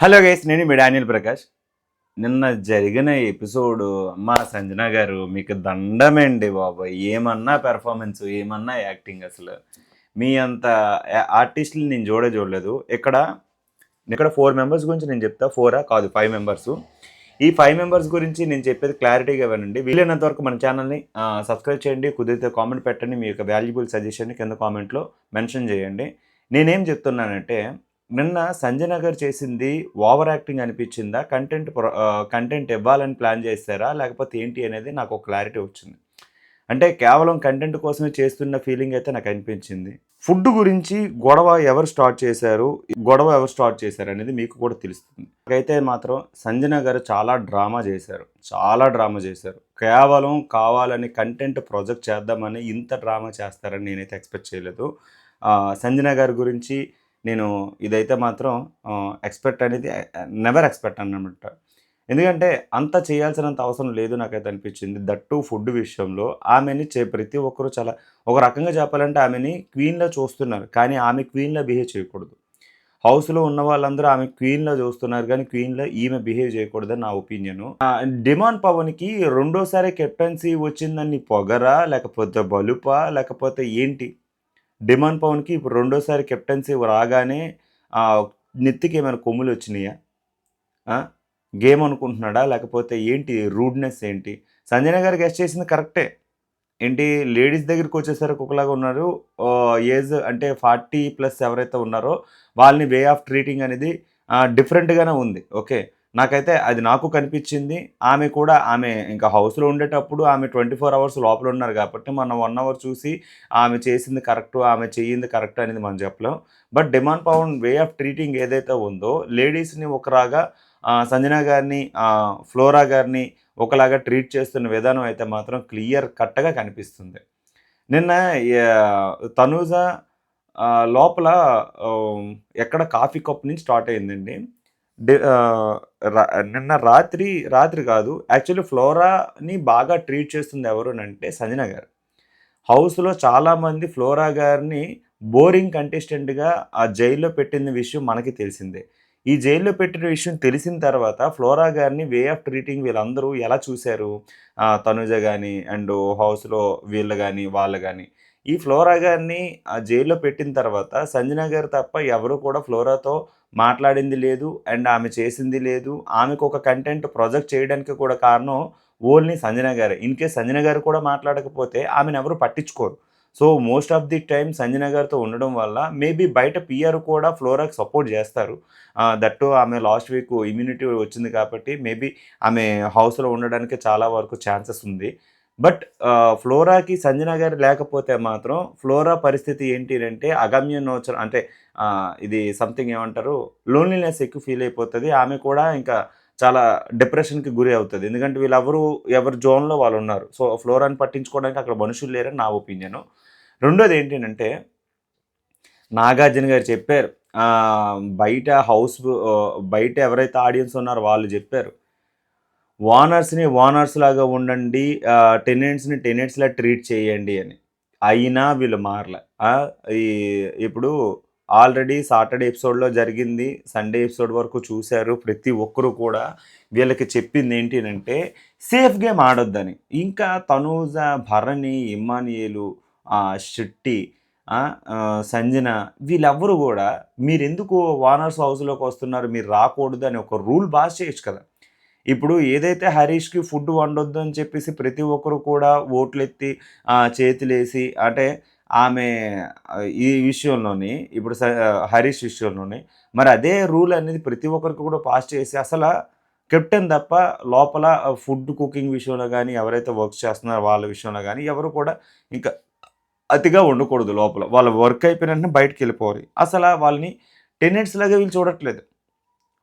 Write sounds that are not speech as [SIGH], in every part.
Hello guys నేను మీ Daniel Prakash. నిన్న జరిగిన ఎపిసోడ్ అమ్మా సంజన గారు మీకు దండమేండి బాబు ఏమన్నా పెర్ఫార్మెన్స్ ఏమన్నా యాక్టింగ్ అసలు. మీ అంత ఆర్టిస్టులు నేను చూడ చూడలేదు ఇక్కడ ఇక్కడ ఫోర్ మెంబర్స్ గురించి నేను చెప్తా. ఫోరా కాదు ఫైవ్ మెంబర్స్ ఈ ఫైవ్ మెంబర్స్ గురించి నేను చెప్పేది క్లారిటీగా వినండి. వీలైనంత వరకు మన ఛానల్ని సబ్స్క్రైబ్ చేయండి. కుదిరితే కామెంట్ పెట్టండి. మీ యొక్క వాల్యుబుల్ సజెషన్ కింద కామెంట్లో మెన్షన్ చేయండి. నేనేం చెప్తున్నానంటే నిన్న సంజయ్ గారు చేసింది ఓవర్ యాక్టింగ్ అనిపించిందా? కంటెంట్ కంటెంట్ ఇవ్వాలని ప్లాన్ చేస్తారా లేకపోతే ఏంటి అనేది నాకు ఒక క్లారిటీ వచ్చింది. అంటే కేవలం కంటెంట్ కోసమే చేస్తున్న ఫీలింగ్ అయితే నాకు అనిపించింది. ఫుడ్ గురించి గొడవ ఎవరు స్టార్ట్ చేశారు? గొడవ ఎవరు స్టార్ట్ చేశారు అనేది మీకు కూడా తెలుస్తుంది. అయితే మాత్రం సంజన గారు చాలా డ్రామా చేశారు. చాలా డ్రామా చేశారు. కేవలం కావాలని కంటెంట్ ప్రొజెక్ట్ చేద్దామని ఇంత డ్రామా చేస్తారని నేనైతే ఎక్స్పెక్ట్ చేయలేదు. ఆ, సంజన గారి గురించి నేను ఇదైతే మాత్రం ఎక్స్పెక్ట్ అనేది నెవర్ ఎక్స్పెక్ట్ అన్నమాట. ఎందుకంటే అంత చేయాల్సినంత అవసరం లేదు నాకైతే అనిపించింది. దట్టు ఫుడ్ విషయంలో ఆమెని చే ప్రతి ఒక్కరూ చాలా ఒక రకంగా చెప్పాలంటే ఆమెని క్వీన్లో చూస్తున్నారు. కానీ ఆమె క్వీన్లో బిహేవ్ చేయకూడదు. హౌస్లో ఉన్న వాళ్ళందరూ ఆమె క్వీన్లో చూస్తున్నారు కానీ క్వీన్లో ఈమె బిహేవ్ చేయకూడదని నా ఒపీనియన్. డిమాండ్ పవన్కి రెండోసారి కెప్టెన్సీ వచ్చిందని పొగరా లేకపోతే బలుపా లేకపోతే ఏంటి? డిమాండ్ పవన్కి ఇప్పుడు రెండోసారి కెప్టెన్సీ రాగానే నెత్తికి ఏమైనా కొమ్ములు వచ్చినాయా? గేమ్ అనుకుంటున్నాడా? లేకపోతే ఏంటి రూడ్నెస్ ఏంటి? సంజయ్ గారు గెస్ట్ చేసింది కరెక్టే. ఏంటి లేడీస్ దగ్గరికి వచ్చేసరికి ఒకలాగా ఉన్నారు. ఏజ్ అంటే ఫార్టీ ప్లస్ ఎవరైతే ఉన్నారో వాళ్ళని వే ఆఫ్ ట్రీటింగ్ అనేది డిఫరెంట్గానే ఉంది. ఓకే. నాకైతే అది నాకు కనిపించింది. ఆమె కూడా ఆమె ఇంకా హౌస్లో ఉండేటప్పుడు ఆమె ట్వంటీ ఫోర్ అవర్స్ లోపల ఉన్నారు కాబట్టి మనం వన్ అవర్ చూసి ఆమె చేసింది కరెక్ట్ ఆమె చేయింది కరెక్ట్ అనేది మనం చెప్పలేం. But demand Pavan way of treating ఏదైతే ఉందో లేడీస్ని ఒకలాగా సంజన గారిని ఫ్లోరా గారిని ఒకలాగా ట్రీట్ చేస్తున్న విధానం అయితే మాత్రం క్లియర్ కట్గా కనిపిస్తుంది. నిన్న తనూజ లోపల ఎక్కడ కాఫీ కప్ నుంచి స్టార్ట్ అయిందండి. నిన్న రాత్రి రాత్రి కాదు యాక్చువల్లీ ఫ్లోరాని బాగా ట్రీట్ చేస్తుంది ఎవరు అంటే సంజన గారు. హౌస్లో చాలామంది ఫ్లోరా గారిని బోరింగ్ కంటెస్టెంట్గా ఆ జైల్లో పెట్టిన విషయం మనకి తెలిసిందే. ఈ జైల్లో పెట్టిన విషయం తెలిసిన తర్వాత ఫ్లోరా గారిని వే ఆఫ్ ట్రీటింగ్ వీళ్ళందరూ ఎలా చూశారు? తనుజ కానీ అండ్ హౌస్లో వీళ్ళు కానీ వాళ్ళు కానీ ఈ ఫ్లోరా గారిని ఆ జైల్లో పెట్టిన తర్వాత సంజన గారు తప్ప ఎవరు కూడా ఫ్లోరాతో మాట్లాడింది లేదు అండ్ ఆమె చేసింది లేదు. ఆమెకు ఒక కంటెంట్ ప్రొజెక్ట్ చేయడానికి కూడా కారణం ఓన్లీ సంజన గారే ఇన్ కేస్ సంజన గారు కూడా మాట్లాడకపోతే ఆమెను ఎవరు పట్టించుకోరు. So most of the time Sanjana గారితో ఉండడం వల్ల మేబీ బయట పిఆర్ కూడా ఫ్లోరాకి సపోర్ట్ చేస్తారు. దట్టు ఆమె లాస్ట్ వీక్ ఇమ్యూనిటీ వచ్చింది కాబట్టి మేబీ ఆమె హౌస్లో ఉండడానికి చాలా వరకు ఛాన్సెస్ ఉంది. బట్ ఫ్లోరాకి సంజన గారు లేకపోతే మాత్రం ఫ్లోరా పరిస్థితి ఏంటి అంటే అగమ్య నోచర్ అంటే ఇది సంథింగ్ ఏమంటారు? లోన్లీనెస్ ఎక్కువ ఫీల్ అయిపోతుంది. ఆమె కూడా ఇంకా చాలా డిప్రెషన్కి గురి అవుతుంది. ఎందుకంటే వీళ్ళెవరు ఎవరి జోన్లో వాళ్ళు ఉన్నారు సో ఫ్లోరాని పట్టించుకోవడానికి అక్కడ మనుషులు లేరని నా ఒపీనియన్. రెండోది ఏంటంటే నాగార్జున గారు చెప్పారు. బయట హౌస్ బయట ఎవరైతే ఆడియన్స్ ఉన్నారో వాళ్ళు చెప్పారు. ఓనర్స్ని ఓనర్స్ లాగా ఉండండి టెనెంట్స్ని టెనెంట్స్లా ట్రీట్ చేయండి అని. అయినా వీళ్ళు మారలే. ఈ ఇప్పుడు ఆల్రెడీ సాటర్డే ఎపిసోడ్లో జరిగింది సండే ఎపిసోడ్ వరకు చూశారు ప్రతి ఒక్కరు కూడా. వీళ్ళకి చెప్పింది ఏంటి అంటే సేఫ్ గేమ్ ఆడొద్దని. ఇంకా తనూజ భరణి ఇమ్మానియేలు షెట్టి శెట్టి సంజన వీళ్ళెవ్వరు కూడా మీరెందుకు వానర్స్ హౌస్లోకి వస్తున్నారు? మీరు రాకూడదు అని ఒక రూల్ పాస్ చేయొచ్చు కదా. ఇప్పుడు ఏదైతే హరీష్కి ఫుడ్ వండొద్దు అని చెప్పేసి ప్రతి ఒక్కరు కూడా ఓట్లెత్తి చేతులేసి అంటే ఆమె ఈ విషయంలోని ఇప్పుడు హరీష్ విషయంలోని మరి అదే రూల్ అనేది ప్రతి ఒక్కరికి కూడా పాస్ చేసి అసలు కెప్టెన్ తప్ప లోపల ఫుడ్ కుకింగ్ విషయంలో కానీ ఎవరైతే వర్క్ చేస్తున్నారో వాళ్ళ విషయంలో కానీ ఎవరు కూడా ఇంకా అతిగా ఉండకూడదు లోపల. వాళ్ళ వర్క్ అయిపోయిన వెంటనే బయటకు వెళ్ళిపోవాలి అసలు వాళ్ళని టెనెంట్స్ లాగా వీళ్ళు చూడట్లేదు.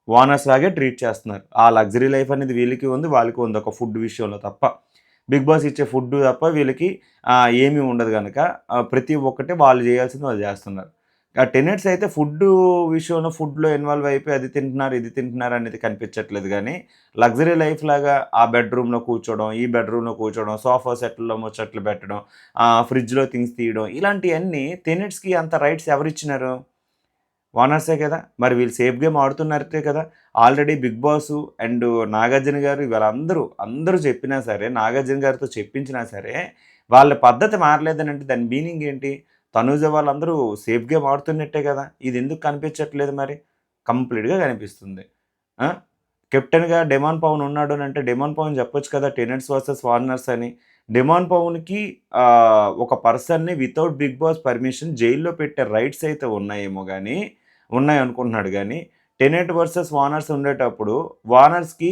ఓనర్స్ లాగే ట్రీట్ చేస్తున్నారు. ఆ లగ్జరీ లైఫ్ అనేది వీళ్ళకి ఉంది వాళ్ళకి ఉంది ఒక ఫుడ్ విషయంలో తప్ప. బిగ్ బాస్ ఇచ్చే ఫుడ్ తప్ప వీళ్ళకి ఏమీ ఉండదు కనుక ప్రతి ఒక్కటి వాళ్ళు చేయాల్సింది వాళ్ళు చేస్తున్నారు. ఆ టెనెట్స్ అయితే ఫుడ్ విషయంలో ఫుడ్లో ఇన్వాల్వ్ అయిపోయి అది తింటున్నారు ఇది తింటున్నారు అనేది కనిపించట్లేదు కానీ లగ్జరీ లైఫ్ లాగా ఆ బెడ్రూమ్లో కూర్చోవడం ఈ బెడ్రూమ్లో కూర్చోవడం సోఫా సెట్లో ముచ్చట్లు పెట్టడం ఫ్రిడ్జ్లో థింగ్స్ తీయడం ఇలాంటివన్నీ టెనెట్స్కి అంత రైట్స్ ఎవరిచ్చినారు? ఓనర్సే కదా? మరి వీళ్ళు సేఫ్ గేమ్ ఆడుతున్నారే కదా? Already Bigg Boss and Nagarjuna గారు వీళ్ళందరూ అందరూ చెప్పినా సరే నాగార్జున గారితో చెప్పించినా సరే వాళ్ళ పద్ధతి మారలేదని అంటే దాని మీనింగ్ ఏంటి? తనూజ వాళ్ళందరూ సేఫ్ గేమ్ ఆడుతున్నట్టే కదా? ఇది ఎందుకు కనిపించట్లేదు మరి? కంప్లీట్గా కనిపిస్తుంది. కెప్టెన్గా డెమాన్ పవన్ ఉన్నాడు అని అంటే డెమాన్ పవన్ చెప్పొచ్చు కదా టెనెంట్స్ వర్సెస్ వార్నర్స్ అని. డెమాన్ పవన్కి ఒక పర్సన్ని వితౌట్ బిగ్ బాస్ పర్మిషన్ జైల్లో పెట్టే రైట్స్ అయితే ఉన్నాయేమో కానీ ఉన్నాయి అనుకుంటున్నాడు కానీ టెనెట్ వర్సెస్ వానర్స్ ఉండేటప్పుడు వానర్స్కి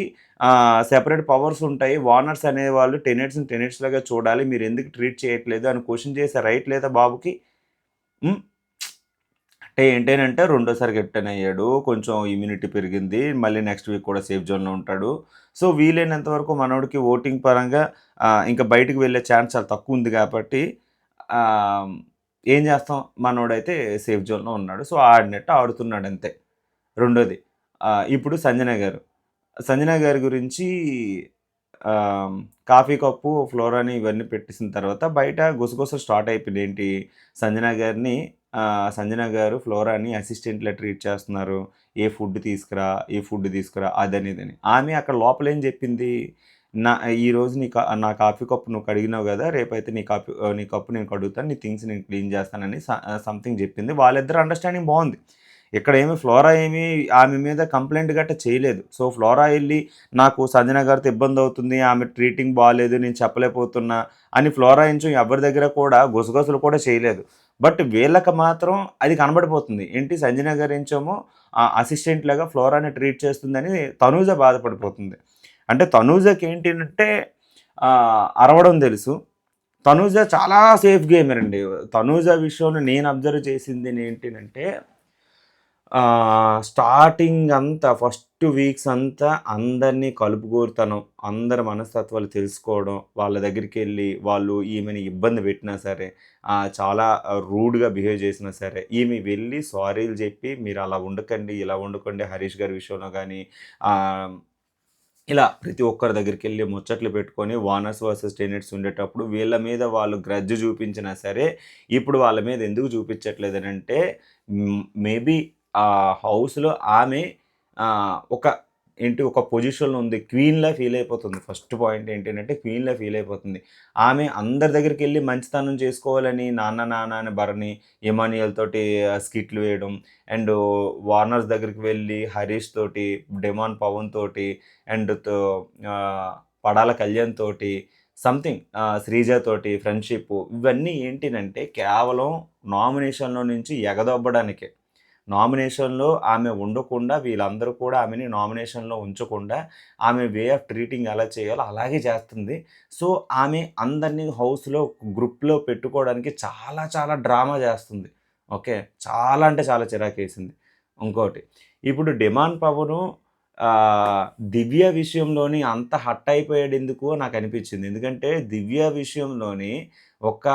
సెపరేట్ పవర్స్ ఉంటాయి. వానర్స్ అనేవాళ్ళు టెనెంట్స్ని టెనెట్స్ లాగా చూడాలి. మీరు ఎందుకు ట్రీట్ చేయట్లేదు అని క్వశ్చన్ చేసే రైట్ లేదా బాబుకి? అంటే ఏంటంటే రెండోసారి కెప్టెన్ అయ్యాడు. కొంచెం ఇమ్యూనిటీ పెరిగింది. మళ్ళీ నెక్స్ట్ వీక్ కూడా సేఫ్ జోన్లో ఉంటాడు. సో వీలైనంత వరకు మనోడికి ఓటింగ్ పరంగా ఇంకా బయటికి వెళ్ళే ఛాన్స్ చాలా తక్కువ ఉంది కాబట్టి ఏం చేస్తాం? మనోడైతే సేఫ్ జోన్లో ఉన్నాడు. సో ఆడినట్టు ఆడుతున్నాడు అంతే. రెండోది ఇప్పుడు సంజన గారు. సంజన గారి గురించి కాఫీ కప్పు ఫ్లోరాని ఇవన్నీ పెట్టేసిన తర్వాత బయట గుసగుస స్టార్ట్ అయిపోయింది ఏంటి? సంజన గారిని సంజన గారు ఫ్లోరాని అసిస్టెంట్లా ట్రీట్ చేస్తున్నారు. ఏ ఫుడ్ తీసుకురా? ఏ ఫుడ్ తీసుకురా? అదని ఇదని ఆమె అక్కడ లోపల ఏం చెప్పింది? నా ఈరోజు నీ కా నా కాఫీ కప్పు నువ్వు కడిగినావు కదా రేపైతే నీ కాఫీ నీ కప్పు నేను కడుగుతాను నీ థింగ్స్ నేను క్లీన్ చేస్తానని సంథింగ్ చెప్పింది. వాళ్ళిద్దరు అండర్స్టాండింగ్ బాగుంది. ఇక్కడ ఏమి ఫ్లోరా ఏమి ఆమె మీద కంప్లైంట్ గట్ట చేయలేదు. సో ఫ్లోరా వెళ్ళి నాకు సంజన గారితో ఇబ్బంది అవుతుంది ఆమె ట్రీటింగ్ బాగాలేదు నేను చెప్పలేకపోతున్నా అని ఫ్లోరా ఇంచు ఎవరి దగ్గర కూడా గుసగుసలు కూడా చేయలేదు. బట్ వీళ్ళకి మాత్రం అది కనబడిపోతుంది. ఏంటి సంజన గారు ఏంచేమో అసిస్టెంట్ లాగా ఫ్లోరాని ట్రీట్ చేస్తుందని తనూజ బాధపడిపోతుంది. అంటే తనూజకి ఏంటంటే అరవడం తెలుసు. తనూజ చాలా సేఫ్ గేమర్ అండి. తనూజ విషయంలో నేను అబ్జర్వ్ చేసింది ఏంటంటే స్టార్టింగ్ అంతా ఫస్ట్ వీక్స్ అంతా అందరినీ కలుపుకోరుతాను అందరి మనస్తత్వాలు తెలుసుకోవడం వాళ్ళ దగ్గరికి వెళ్ళి వాళ్ళు ఈమెని ఇబ్బంది పెట్టినా సరే చాలా రూడ్గా బిహేవ్ చేసినా సరే ఈమె వెళ్ళి సారీలు చెప్పి మీరు అలా ఉండకండి ఇలా ఉండకండి హరీష్ గారి విషయంలో కానీ ఇలా ప్రతి ఒక్కరి దగ్గరికి వెళ్ళి ముచ్చట్లు పెట్టుకొని వానర్స్ వర్సెస్ టెనెట్స్ ఉండేటప్పుడు వీళ్ళ మీద వాళ్ళు గ్రజ్జు చూపించినా సరే ఇప్పుడు వాళ్ళ మీద ఎందుకు చూపించట్లేదు అంటే మేబీ ఆ హౌస్లో ఆమె ఒక ఏంటి ఒక పొజిషన్లో ఉంది. క్వీన్లా ఫీల్ అయిపోతుంది. ఫస్ట్ పాయింట్ ఏంటంటే క్వీన్లా ఫీల్ అయిపోతుంది. ఆమె అందరి దగ్గరికి వెళ్ళి మంచితనం చేసుకోవాలని నాన్న నాన్న అని భరణి ఇమానియల్ తోటి స్కిట్లు వేయడం అండ్ వార్నర్స్ దగ్గరికి వెళ్ళి హరీష్ తోటి డెమాన్ పవన్ తోటి అండ్ పడాల కళ్యాణ్ తోటి సంథింగ్ శ్రీజ తోటి ఫ్రెండ్షిప్ ఇవన్నీ ఏంటినంటే కేవలం నామినేషన్లో నుంచి ఎగదొబ్బడానికే. నామినేషన్లో ఆమె ఉండకుండా వీళ్ళందరూ కూడా ఆమెని నామినేషన్లో ఉంచకుండా ఆమె వే ఆఫ్ ట్రీటింగ్ ఎలా చేయాలో అలాగే చేస్తుంది. సో ఆమె అందరినీ హౌస్లో గ్రూప్లో పెట్టుకోవడానికి చాలా చాలా డ్రామా చేస్తుంది. ఓకే? చాలా అంటే చాలా చిరాకేసింది. ఇంకోటి ఇప్పుడు డిమాండ్ పవను దివ్య విషయంలోని అంత హట్ అయిపోయాడు ఎందుకు నాకు అనిపించింది. ఎందుకంటే దివ్య విషయంలోని ఒక్క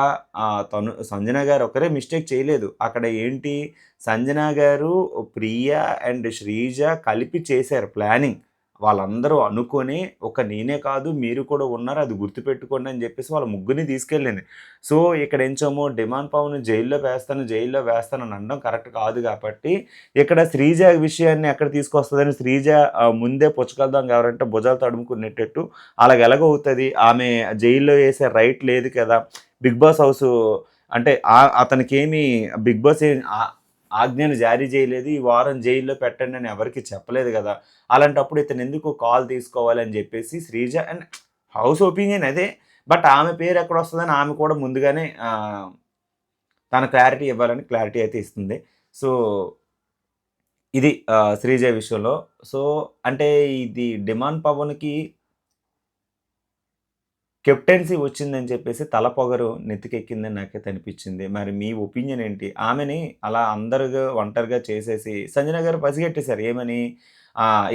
తను సంజన గారు ఒకరే మిస్టేక్ చేయలేదు. అక్కడ ఏంటి? సంజన గారు ప్రియ అండ్ శ్రీజ కలిపి చేశారు ప్లానింగ్. వాళ్ళందరూ అనుకొని ఒక నేనే కాదు మీరు కూడా ఉన్నారు అది గుర్తుపెట్టుకోండి అని చెప్పేసి వాళ్ళ ముగ్గురిని తీసుకెళ్ళింది. సో ఇక్కడ ఎంచమో డిమాండ్ పవన్ జైల్లో వేస్తాను జైల్లో వేస్తాను అని అనడం కరెక్ట్ కాదు కాబట్టి ఇక్కడ శ్రీజ విషయాన్ని ఎక్కడ తీసుకొస్తుందని శ్రీజ ముందే పుచ్చకల్దాం ఎవరంటే భుజాలు తడుముకునేటట్టు అలాగ ఎలాగవుతుంది ఆమె జైల్లో వేసే రైట్ లేదు కదా బిగ్ బాస్ హౌస్ అంటే అతనికి ఏమి బిగ్ బాస్ ఏం ఆజ్ఞను జారీ చేయలేదు. ఈ వారం జైల్లో పెట్టండి అని ఎవరికి చెప్పలేదు కదా. అలాంటప్పుడు ఇతను ఎందుకు కాల్ తీసుకోవాలని చెప్పేసి శ్రీజ అండ్ హౌస్ ఒపీనియన్ అదే. బట్ ఆమె పేరు ఎక్కడ వస్తుందని ఆమె కూడా ముందుగానే తన క్లారిటీ ఇవ్వాలని క్లారిటీ అయితే ఇస్తుంది. సో ఇది శ్రీజ విషయంలో. సో అంటే ఇది డిమాండ్ పవన్కి కెప్టెన్సీ వచ్చిందని చెప్పేసి తల పొగరు నెత్తికెక్కిందని నాకైతే అనిపించింది. మరి మీ ఒపీనియన్ ఏంటి? ఆమెని అలా అందరుగా ఒంటరిగా చేసేసి సంజన గారు పసిగట్టేశారు. ఏమని?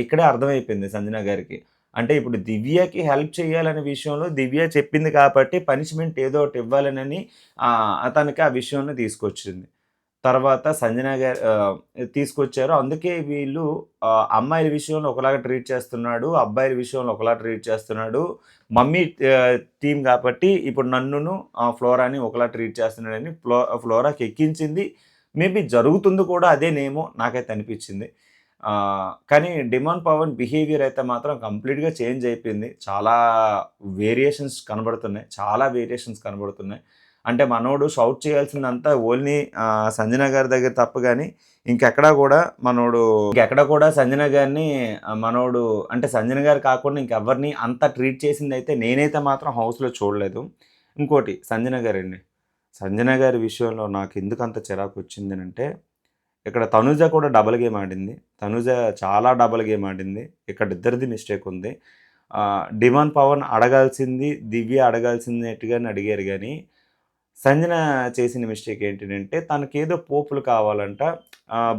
ఇక్కడే అర్థమైపోయింది సంజన గారికి. అంటే ఇప్పుడు దివ్యకి హెల్ప్ చేయాలనే విషయంలో దివ్య చెప్పింది కాబట్టి పనిష్మెంట్ ఏదో ఒకటి ఇవ్వాలనని తనకి అతనికి ఆ విషయంలో తీసుకొచ్చింది. తర్వాత సంజన గారు తీసుకొచ్చారు. అందుకే వీళ్ళు అమ్మాయిల విషయంలో ఒకలాగా ట్రీట్ చేస్తున్నాడు అబ్బాయిల విషయంలో ఒకలా ట్రీట్ చేస్తున్నాడు. మమ్మీ టీం కాబట్టి ఇప్పుడు నన్నును ఆ, ఫ్లోరాని ఒకలా ట్రీట్ చేస్తున్నాడని ఫ్లో ఫ్లోరాకి ఎక్కించింది. మేబీ జరుగుతుంది కూడా అదేనేమో నాకైతే అనిపించింది. కానీ డిమాండ్ పవన్ బిహేవియర్ అయితే మాత్రం కంప్లీట్గా చేంజ్ అయిపోయింది. చాలా వేరియేషన్స్ కనబడుతున్నాయి. చాలా వేరియేషన్స్ కనబడుతున్నాయి. అంటే మనోడు షౌట్ చేయాల్సిందంతా ఓన్లీ సంజన గారి దగ్గర తప్ప కానీ ఇంకెక్కడా కూడా మనోడు ఇంకెక్కడ కూడా సంజన గారిని మనోడు అంటే సంజన గారు కాకుండా ఇంకెవరిని అంత ట్రీట్ చేసింది అయితే నేనైతే మాత్రం హౌస్లో చూడలేదు. ఇంకోటి సంజన గారండి. సంజన గారి విషయంలో నాకు ఎందుకు అంత చిరాకు వచ్చింది అంటే ఇక్కడ తనుజ కూడా డబల్ గేమ్ ఆడింది. తనుజ చాలా డబల్ గేమ్ ఆడింది. ఇక్కడ ఇద్దరిది మిస్టేక్ ఉంది. డిమాండ్ పవన్ అడగాల్సింది దివ్య అడగాల్సినట్టుగానే అడిగారు కానీ సంజన చేసిన మిస్టేక్ ఏంటంటే తనకేదో పోపులు కావాలంట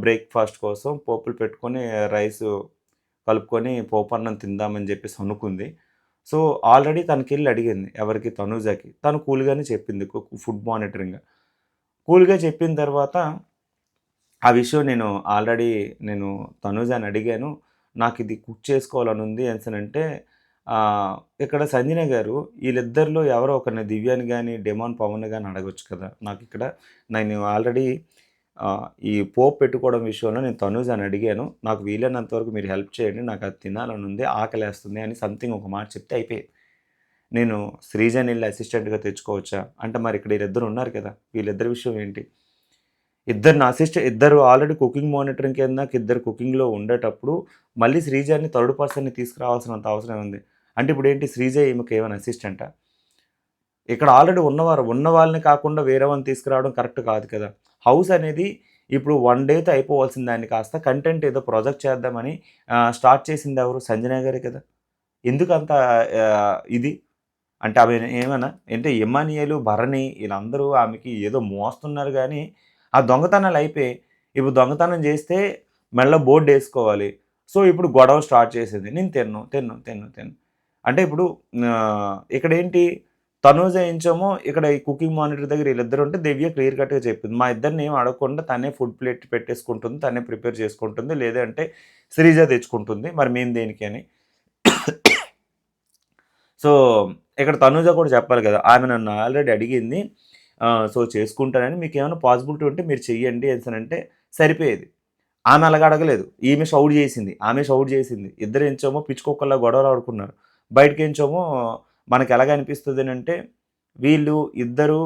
బ్రేక్ఫాస్ట్ కోసం పోపులు పెట్టుకొని రైస్ కలుపుకొని పోపు అన్నం తిందామని చెప్పేసి అనుకుంది. సో ఆల్రెడీ తనకి వెళ్ళి అడిగింది ఎవరికి? తనూజాకి. తను కూల్గానే చెప్పింది ఫుడ్ మానిటరింగ్ కూల్గా చెప్పిన తర్వాత ఆ విషయం నేను ఆల్రెడీ నేను తనూజాని అడిగాను నాకు ఇది కుక్ చేసుకోవాలని ఉంది అంటే ఇక్కడ సంజన గారు వీళ్ళిద్దరిలో ఎవరో ఒకరిని దివ్యాని కానీ డెమాన్ పవన్ కానీ అడగొచ్చు కదా. నాకు ఇక్కడ నేను ఆల్రెడీ ఈ పోపు పెట్టుకోవడం విషయంలో నేను తనూజ్ అని అడిగాను. నాకు వీలైనంత వరకు మీరు హెల్ప్ చేయండి నాకు అది తినాలని ఉంది ఆకలేస్తుంది అని సంథింగ్ ఒక మాట చెప్తే అయిపోయి నేను శ్రీజని వెళ్ళి అసిస్టెంట్గా తెచ్చుకోవచ్చా? అంటే మరి ఇక్కడ వీళ్ళిద్దరు ఉన్నారు కదా వీళ్ళిద్దరి విషయం ఏంటి? ఇద్దరు అసిస్టెంట్ ఇద్దరు ఆల్రెడీ కుకింగ్ మానిటరింగ్ కింద ఇద్దరు కుకింగ్లో ఉండేటప్పుడు మళ్ళీ శ్రీజాని థర్డ్ పర్సన్ని తీసుకురావాల్సినంత అవసరం ఉంది అంటే ఇప్పుడు ఏంటి? శ్రీజ ఈమెకి ఏమైనా అసిస్టెంటా ఇక్కడ ఆల్రెడీ ఉన్నవారు ఉన్న వాళ్ళని కాకుండా వేరే వాళ్ళని తీసుకురావడం కరెక్ట్ కాదు కదా? హౌస్ అనేది ఇప్పుడు వన్ డేతో అయిపోవాల్సిన దాన్ని కాస్త కంటెంట్ ఏదో ప్రాజెక్ట్ చేద్దామని స్టార్ట్ చేసింది ఎవరు? సంజన గారే కదా? ఎందుకు అంత ఇది? అంటే ఆమె ఏమైనా అంటే ఎమ్మానియలు భరణి వీళ్ళందరూ ఆమెకి ఏదో మోస్తున్నారు కానీ ఆ దొంగతనాలు అయిపోయి ఇప్పుడు దొంగతనం చేస్తే మెల్ల బోర్డు వేసుకోవాలి. సో ఇప్పుడు గొడవ స్టార్ట్ చేసేది. నేను తిన్ను తిన్ను తిన్ను తిన్ను. అంటే ఇప్పుడు ఇక్కడ ఏంటి తనూజ ఏంచామో ఇక్కడ ఈ కుకింగ్ మానిటర్ దగ్గర వీళ్ళిద్దరు ఉంటే దివ్య క్లియర్ కట్గా చెప్పింది. మా ఇద్దరిని ఏం అడగకుండా తనే ఫుడ్ ప్లేట్ పెట్టేసుకుంటుంది తనే ప్రిపేర్ చేసుకుంటుంది లేదంటే శ్రీజ తెచ్చుకుంటుంది. మరి మేము దేనికి అని. సో ఇక్కడ తనూజ కూడా చెప్పాలి కదా ఆమె నన్ను ఆల్రెడీ అడిగింది. సో చేసుకుంటానని మీకు ఏమైనా పాసిబిలిటీ ఉంటే మీరు చెయ్యండి అని అంటే సరిపోయేది. ఆమె అలాగ అడగలేదు. ఈమె షౌట్ చేసింది. ఆమె షౌట్ చేసింది. ఇద్దరు ఎంచోమో పిచ్చుకోకల్లా గొడవలు ఆడుకున్నారు. బయటకి ఎంచోమో మనకు ఎలాగ అనిపిస్తుంది అంటే వీళ్ళు ఇద్దరు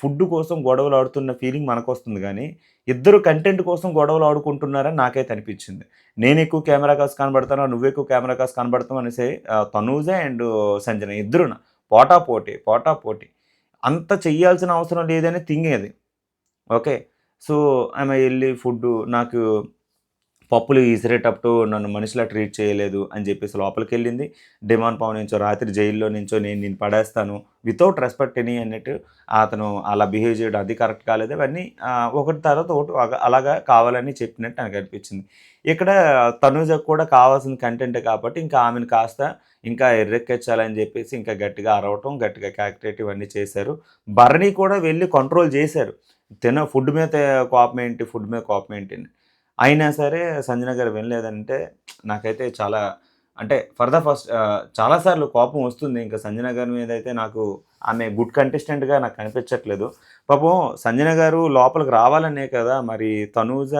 ఫుడ్ కోసం గొడవలు ఆడుతున్న ఫీలింగ్ మనకు వస్తుంది కానీ ఇద్దరు కంటెంట్ కోసం గొడవలు ఆడుకుంటున్నారని నాకైతే అనిపించింది. నేను ఎక్కువ కెమెరా కాస్ కనబడతాను నువ్వు ఎక్కువ కెమెరా కాస్ కనబడతావు అనేసి తనూజ అండ్ సంజన ఇద్దరున? పోటా పోటీ పోటా పోటీ. అంత చెయ్యాల్సిన అవసరం లేదనే థింగ్ అది ఓకే. సో ఆమె వెళ్ళి ఫుడ్ నాకు పప్పులు విసిరేటప్పుడు నన్ను మనిషిలా ట్రీట్ చేయలేదు అని చెప్పేసి లోపలికి వెళ్ళింది డిమాండ్ పవన్ నుంచో రాత్రి జైల్లో నుంచో నేను నేను పడేస్తాను. వితౌట్ రెస్పెక్ట్ ఎనీ అన్నట్టు అతను అలా బిహేవ్ చేయడం అది కరెక్ట్ కాలేదు. అవన్నీ ఒకటి తర్వాత ఒకటి అలాగా కావాలని చెప్పినట్టు నాకు అనిపించింది. ఇక్కడ తనుజ కూడా కావాల్సిన కంటెంట్ కాబట్టి ఇంకా ఆమెను కాస్త ఇంకా ఎర్రెక్కించాలని చెప్పేసి ఇంకా గట్టిగా అరవటం గట్టిగా క్యాక్టేట్ ఇవన్నీ చేశారు. భరణి కూడా వెళ్ళి కంట్రోల్ చేశారు. తిన ఫుడ్ మీద కోపం ఏంటి ఫుడ్ మీద కోపం ఏంటి అని. అయినా సరే సంజన గారు వినలేదంటే నాకైతే చాలా అంటే ఫర్ ద ఫస్ట్ చాలాసార్లు కోపం వస్తుంది. ఇంకా సంజన గారి మీద అయితే నాకు ఆమె గుడ్ కంటెస్టెంట్గా నాకు కనిపించట్లేదు. పాపం సంజన గారు లోపలికి రావాలనే కదా మరి తనూజ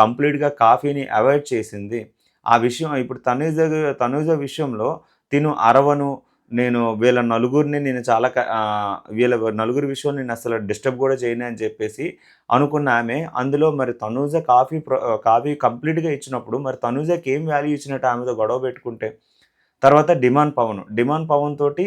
కంప్లీట్గా కాఫీని అవాయిడ్ చేసింది. ఆ విషయం ఇప్పుడు తనూజ తనూజ విషయంలో తిను అరవను నేను వీళ్ళ నలుగురిని నేను చాలా క- వీళ్ళ నలుగురి విషయం నేను అసలు డిస్టర్బ్ కూడా చేయను అని చెప్పేసి అనుకున్న ఆమె అందులో మరి తనూజ కాఫీ ప్రొ- కాఫీ కంప్లీట్గా ఇచ్చినప్పుడు మరి తనూజకి ఏం వాల్యూ ఇచ్చినట్టు ఆమెతో గొడవ పెట్టుకుంటే? తర్వాత డిమాండ్ పవన్ డిమాండ్ పవన్ తోటి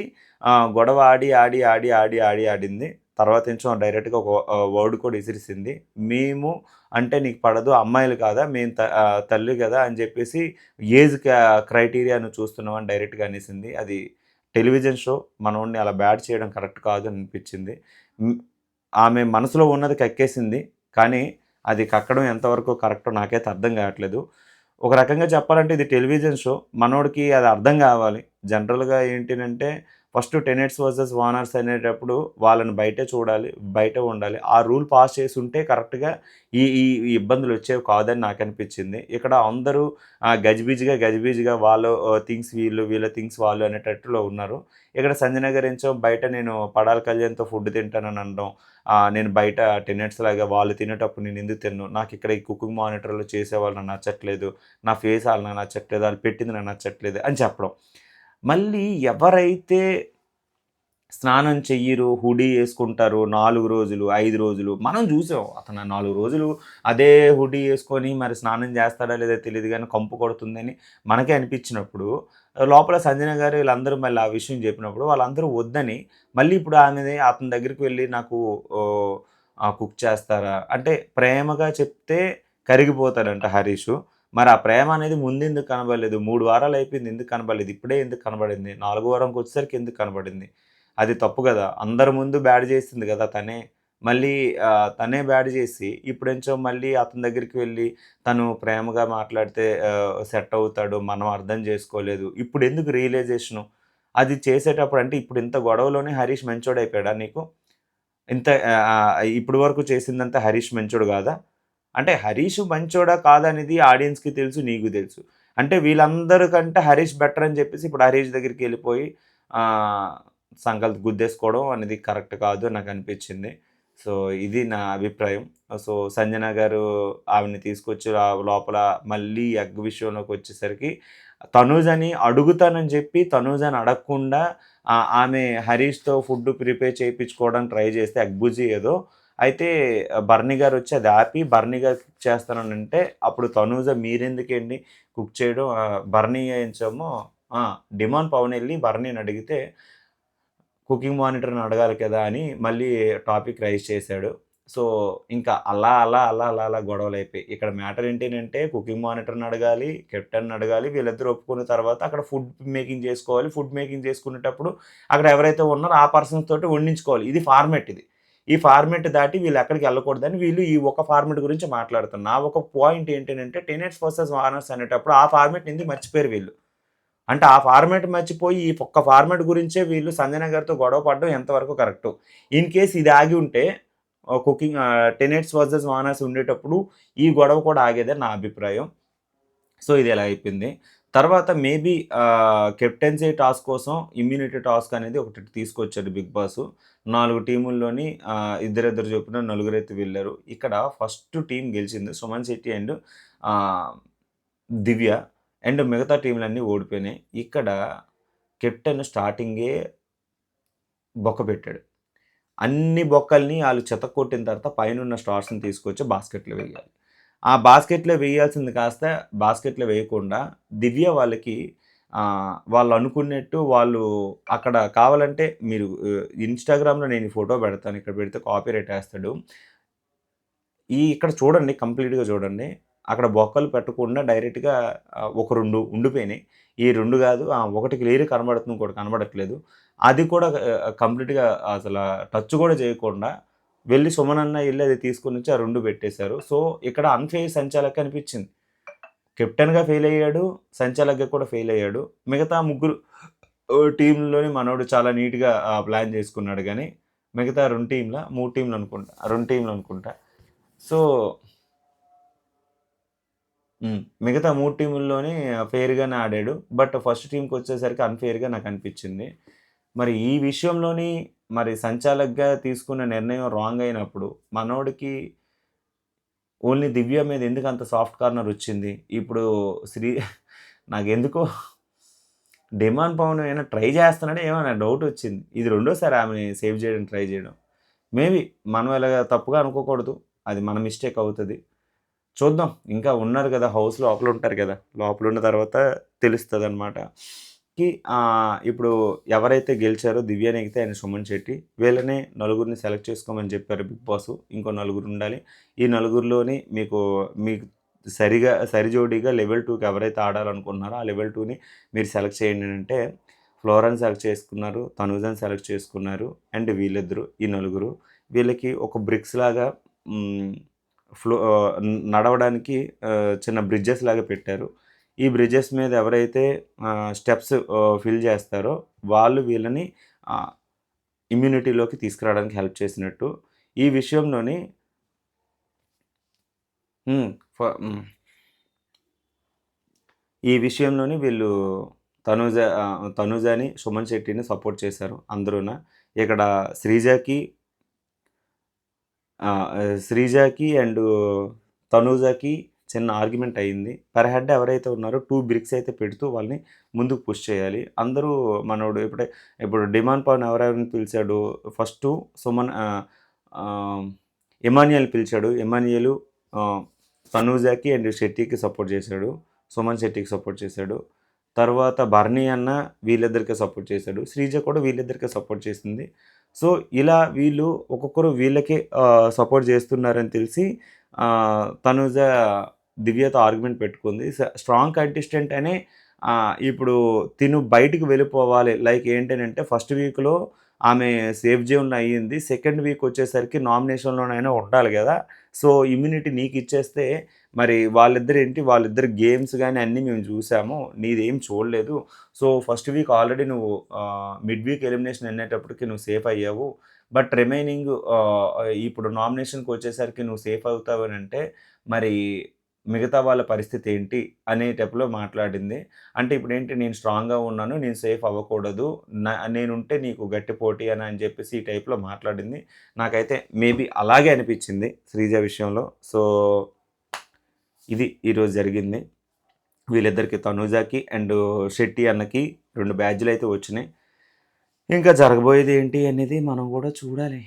గొడవ ఆడి ఆడి ఆడి ఆడి ఆడి ఆడింది. తర్వాత నుంచో డైరెక్ట్గా ఒక వర్డ్ కూడా విసిరిసింది. మేము అంటే నీకు పడదు అమ్మాయిలు కాదా మేము త- తల్లి కదా అని చెప్పేసి ఏజ్ క్రైటీరియాను చూస్తున్నామని డైరెక్ట్గా అనేసింది. అది టెలివిజన్ షో మనోడిని అలా బ్యాడ్ చేయడం కరెక్ట్ కాదు అనిపించింది. ఆమె మనసులో ఉన్నది కక్కేసింది. కానీ అది కక్కడం ఎంతవరకు కరెక్టో నాకైతే అర్థం కావట్లేదు. ఒక రకంగా చెప్పాలంటే ఇది టెలివిజన్ షో. మనోడికి అది అర్థం కావాలి. జనరల్గా ఏంటంటే ఫస్ట్ టెనెట్స్ వర్సెస్ ఓనర్స్ అనేటప్పుడు వాళ్ళని బయటే చూడాలి బయట ఉండాలి. ఆ రూల్ పాస్ చేసి ఉంటే కరెక్ట్గా ఈ ఈ ఇబ్బందులు వచ్చేవి కాదని నాకు అనిపించింది. ఇక్కడ అందరూ గజిబిజిగా గజిబిజిగా వాళ్ళు థింగ్స్ వీళ్ళు వీళ్ళ థింగ్స్ వాళ్ళు అనేటట్టులో ఉన్నారు. ఇక్కడ సంజయనగర్ గారు బయట నేను పడాల కళ్యాణ్తో ఫుడ్ తింటానని అనడం నేను బయట టెనెట్స్ లాగా వాళ్ళు తినేటప్పుడు నేను ఎందుకు తిన్ను? నాకు ఇక్కడ ఈ కుకింగ్ మానిటర్లో చేసేవాళ్ళు నచ్చట్లేదు. నా ఫేస్ వాళ్ళు నచ్చట్లేదు. వాళ్ళు పెట్టింది నాకు నచ్చట్లేదు అని చెప్పడం. మళ్ళీ ఎవరైతే స్నానం చెయ్యరు హుడీ వేసుకుంటారు నాలుగు రోజులు ఐదు రోజులు మనం చూసాం అతను నాలుగు రోజులు అదే హుడీ వేసుకొని మరి స్నానం చేస్తాడా లేదా తెలియదు కానీ కంపు కొడుతుందని మనకే అనిపించినప్పుడు లోపల సంజన గారు వీళ్ళందరూ మళ్ళీ ఆ విషయం చెప్పినప్పుడు వాళ్ళందరూ వద్దని మళ్ళీ ఇప్పుడు ఆమె అతని దగ్గరికి వెళ్ళి నాకు కుక్ చేస్తారా? అంటే ప్రేమగా చెప్తే కరిగిపోతాడంట హరీషు. మరి ఆ ప్రేమ అనేది ముందు ఎందుకు కనబడలేదు? మూడు వారాలు అయిపోయింది ఎందుకు కనబడలేదు? ఇప్పుడే ఎందుకు కనబడింది? నాలుగు వారంకి వచ్చేసరికి ఎందుకు కనబడింది? అది తప్పు కదా. అందరి ముందు బ్యాడ్ చేసింది కదా తనే. మళ్ళీ తనే బ్యాడ్ చేసి ఇప్పుడెంచో మళ్ళీ అతని దగ్గరికి వెళ్ళి తను ప్రేమగా మాట్లాడితే సెట్ అవుతాడు మనం అర్థం చేసుకోలేదు. ఇప్పుడు ఎందుకు రియలైజేషను? అది చేసేటప్పుడు అంటే ఇప్పుడు ఇంత గొడవలోనే హరీష్ మంచోడు అయిపోయాడా నీకు? ఇంత ఆ, ఇప్పుడు వరకు చేసిందంతా హరీష్ మంచోడు కాదా? అంటే హరీష్ మంచోడా కాదనేది ఆడియన్స్కి తెలుసు నీకు తెలుసు. అంటే వీళ్ళందరికంటే హరీష్ బెటర్ అని చెప్పేసి ఇప్పుడు హరీష్ దగ్గరికి వెళ్ళిపోయి ఆ, గుద్దేసుకోవడం అనేది కరెక్ట్ కాదు నాకు అనిపించింది. సో ఇది నా అభిప్రాయం. సో సంజన గారు ఆవిడని తీసుకొచ్చి లోపల మళ్ళీ ఎగ్ విషయంలోకి వచ్చేసరికి తనూజని అడుగుతానని చెప్పి తనూజని అడగకుండా ఆమె హరీష్తో ఫుడ్ ప్రిపేర్ చేయించుకోవడానికి ట్రై చేస్తే ఎగ్బుజీ ఏదో అయితే బర్నీ గారు వచ్చి అది ఆపి బర్నీ గారు కుక్ చేస్తానని అంటే అప్పుడు తనూజ మీరెందుకండి కుక్ చేయడం? బర్నీ వేయించామో డిమాండ్ పవన్ వెళ్ళి బర్నీని అడిగితే కుకింగ్ మానిటర్ని అడగాలి కదా అని మళ్ళీ టాపిక్ రైజ్ చేశాడు. సో ఇంకా అలా అలా అలా అలా అలా గొడవలు అయిపోయి ఇక్కడ మ్యాటర్ ఏంటంటే కుకింగ్ మానిటర్ని అడగాలి కెప్టెన్ అడగాలి వీళ్ళిద్దరు ఒప్పుకున్న తర్వాత అక్కడ ఫుడ్ మేకింగ్ చేసుకోవాలి ఫుడ్ మేకింగ్ చేసుకునేటప్పుడు అక్కడ ఎవరైతే ఉన్నారో ఆ పర్సన్స్ తోటి వండించుకోవాలి. ఇది ఫార్మెట్ ఇది. ఈ ఫార్మెట్ దాటి వీళ్ళు ఎక్కడికి వెళ్ళకూడదని వీళ్ళు ఈ ఒక ఫార్మెట్ గురించి మాట్లాడుతున్నారు. నా ఒక పాయింట్ ఏంటంటే టెనెట్స్ వర్సెస్ వార్నర్స్ అనేటప్పుడు ఆ ఫార్మెట్ ఎందుకు మర్చిపోయారు వీళ్ళు? అంటే ఆ ఫార్మేట్ మర్చిపోయి ఈ ఒక్క ఫార్మేట్ గురించే వీళ్ళు సంజయ్ గారితో గొడవ పడడం ఎంతవరకు కరెక్ట్ ఇన్ కేస్ ఇది ఆగి ఉంటే కుకింగ్ టెనెట్స్ వర్సెస్ వానర్స్ ఉండేటప్పుడు ఈ గొడవ కూడా ఆగేదని నా అభిప్రాయం. సో ఇది ఎలా అయిపోయింది? తర్వాత మేబీ కెప్టెన్సీ టాస్క్ కోసం ఇమ్యూనిటీ టాస్క్ అనేది ఒకటి తీసుకొచ్చాడు బిగ్ బాస్. నాలుగు టీముల్లోని ఇద్దరిద్దరు చొప్పున నలుగురైతే వెళ్ళారు. ఇక్కడ ఫస్ట్ టీం గెలిచింది సుమన్ శెట్టి అండ్ దివ్య. అండ్ మిగతా టీంలన్నీ ఓడిపోయినాయి. ఇక్కడ కెప్టెన్ స్టార్టింగే బొక్క పెట్టాడు. అన్ని బొక్కల్ని వాళ్ళు చెత్త కొట్టిన తర్వాత పైన ఉన్న స్టార్స్ని తీసుకొచ్చి బాస్కెట్లో వేయాలి. ఆ బాస్కెట్లో వేయాల్సింది కాస్త బాస్కెట్లో వేయకుండా దివ్య వాళ్ళకి వాళ్ళు అనుకున్నట్టు వాళ్ళు అక్కడ కావాలంటే మీరు ఇన్స్టాగ్రామ్లో నేను ఫోటో పెడతాను ఇక్కడ పెడితే కాపీ రైట్ వేస్తాడు. ఈ ఇక్కడ చూడండి కంప్లీట్గా చూడండి. అక్కడ బొక్కలు పెట్టకుండా డైరెక్ట్గా ఒక రెండు ఉండిపోయినాయి. ఈ రెండు కాదు ఒకటి క్లియర్ కనబడుతుంది ఇంకోటి కనబడట్లేదు. అది కూడా కంప్లీట్గా అసలు టచ్ కూడా చేయకుండా వెళ్ళి సుమనన్న వెళ్ళి అది తీసుకుని వచ్చి ఆ రెండు పెట్టేశారు. సో ఇక్కడ అన్ఫెయిర్ సంచాలక్ అనిపించింది. కెప్టెన్గా ఫెయిల్ అయ్యాడు సంచాలక్గా కూడా ఫెయిల్ అయ్యాడు. మిగతా ముగ్గురు టీంలోని మనోడు చాలా నీట్గా ప్లాన్ చేసుకున్నాడు కానీ మిగతా రెండు టీంల మూడు టీంలు అనుకుంటా రెండు టీంలు అనుకుంటా. సో మిగతా మూడు టీముల్లోనే ఫెయిర్గానే ఆడాడు. బట్ ఫస్ట్ టీంకి వచ్చేసరికి అన్ఫెయిర్గా నాకు అనిపించింది. మరి ఈ విషయంలోని మరి సంచాలకుగా తీసుకున్న నిర్ణయం రాంగ్ అయినప్పుడు మనోడికి ఓన్లీ దివ్య మీద ఎందుకు అంత సాఫ్ట్ కార్నర్ వచ్చింది? ఇప్పుడు శ్రీ [LAUGHS] నాకు ఎందుకో డిమాండ్ పవన్ ఏమైనా ట్రై చేస్తున్నాడే ఏమైనా డౌట్ వచ్చింది. ఇది రెండోసారి ఆమెని సేవ్ చేయడం ట్రై చేయడం. మేబీ మనం ఇలా తప్పుగా అనుకోకూడదు. అది మన మిస్టేక్ అవుతుంది. చూద్దాం. ఇంకా ఉన్నారు కదా హౌస్ లోపల ఉంటారు కదా. లోపల ఉన్న తర్వాత తెలుస్తుంది అనమాట కి ఇప్పుడు ఎవరైతే గెలిచారో దివ్య నెగితే ఆయన సుమన్ శెట్టి వీళ్ళనే నలుగురిని సెలెక్ట్ చేసుకోమని చెప్పారు బిగ్ బాస్. ఇంకో నలుగురు ఉండాలి. ఈ నలుగురిలోని మీకు మీకు సరిగా సరిజోడిగా లెవెల్ టూకి ఎవరైతే ఆడాలనుకుంటున్నారో ఆ లెవెల్ టూని మీరు సెలెక్ట్ చేయండి అంటే ఫ్లోరన్ సెలెక్ట్ చేసుకున్నారు తనుజన్ సెలెక్ట్ చేసుకున్నారు అండ్ వీళ్ళిద్దరు ఈ నలుగురు. వీళ్ళకి ఒక బ్రిక్స్ లాగా ఫ్లో నడవడానికి చిన్న బ్రిడ్జెస్ లాగా పెట్టారు. ఈ బ్రిడ్జెస్ మీద ఎవరైతే స్టెప్స్ ఫిల్ చేస్తారో వాళ్ళు వీళ్ళని ఇమ్యూనిటీలోకి తీసుకురావడానికి హెల్ప్ చేసినట్టు. ఈ విషయంలోని ఈ విషయంలోని వీళ్ళు తనుజ ఆ, తనుజని సుమన్ శెట్టిని సపోర్ట్ చేశారు అందరూన. ఇక్కడ శ్రీజకి శ్రీజాకి శ్రీజకి అండ్ తనూజకి చిన్న ఆర్గ్యుమెంట్ అయ్యింది పర్ హెడ్ ఎవరైతే ఉన్నారో టూ బ్రిక్స్ అయితే పెడుతూ వాళ్ళని ముందుకు పుష్ చేయాలి. అందరూ మనోడు ఇప్పుడే ఇప్పుడు డిమాండ్ పవన్ ఎవరెవరిని పిలిచాడు? ఫస్ట్ సుమన్ ఎమాన్యుయల్ పిలిచాడు. ఎమాన్యుయల్ తనూజాకి అండ్ శెట్టికి సపోర్ట్ చేశాడు. సుమన్ శెట్టికి సపోర్ట్ చేశాడు. తర్వాత బర్నీ అన్న వీళ్ళిద్దరికే సపోర్ట్ చేశాడు. శ్రీజ కూడా వీళ్ళిద్దరికే సపోర్ట్ చేసింది. సో ఇలా వీళ్ళు ఒక్కొక్కరు వీళ్ళకే సపోర్ట్ చేస్తున్నారని తెలిసి తనుజ దివ్యతో ఆర్గ్యుమెంట్ పెట్టుకుంది. స్ట్రాంగ్ కంటెస్టెంట్ అనే ఇప్పుడు తిను బయటికి వెళ్ళిపోవాలి. లైక్ ఏంటంటే ఫస్ట్ వీక్లో ఆమె సేఫ్ జోన్లో అయ్యింది. సెకండ్ వీక్ వచ్చేసరికి నామినేషన్లోనైనా ఉండాలి కదా. సో ఇమ్యూనిటీ నీకు ఇచ్చేస్తే మరి వాళ్ళిద్దరు ఏంటి? వాళ్ళిద్దరు గేమ్స్ కానీ అన్నీ మేము చూసాము. నీదేం చూడలేదు. సో ఫస్ట్ వీక్ ఆల్రెడీ నువ్వు మిడ్ వీక్ ఎలిమినేషన్ వెళ్ళేటప్పటికి నువ్వు సేఫ్ అయ్యావు. బట్ రిమైనింగ్ ఇప్పుడు నామినేషన్కి వచ్చేసరికి నువ్వు సేఫ్ అవుతావు అని అంటే మరి మిగతా వాళ్ళ పరిస్థితి ఏంటి అనే టైప్లో మాట్లాడింది. అంటే ఇప్పుడు ఏంటి నేను స్ట్రాంగ్గా ఉన్నాను నేను సేఫ్ అవ్వకూడదు నా నేనుంటే నీకు గట్టి పోటీ అని అని చెప్పేసి ఈ టైప్లో మాట్లాడింది. నాకైతే మేబీ అలాగే అనిపించింది శ్రీజ విషయంలో. సో ఇది ఈరోజు జరిగింది. వీళ్ళిద్దరికి తనూజాకి అండ్ షెట్టి అన్నకి రెండు బ్యాడ్జ్లు అయితే వచ్చినాయి. ఇంకా జరగబోయేది ఏంటి అనేది మనం కూడా చూడాలి.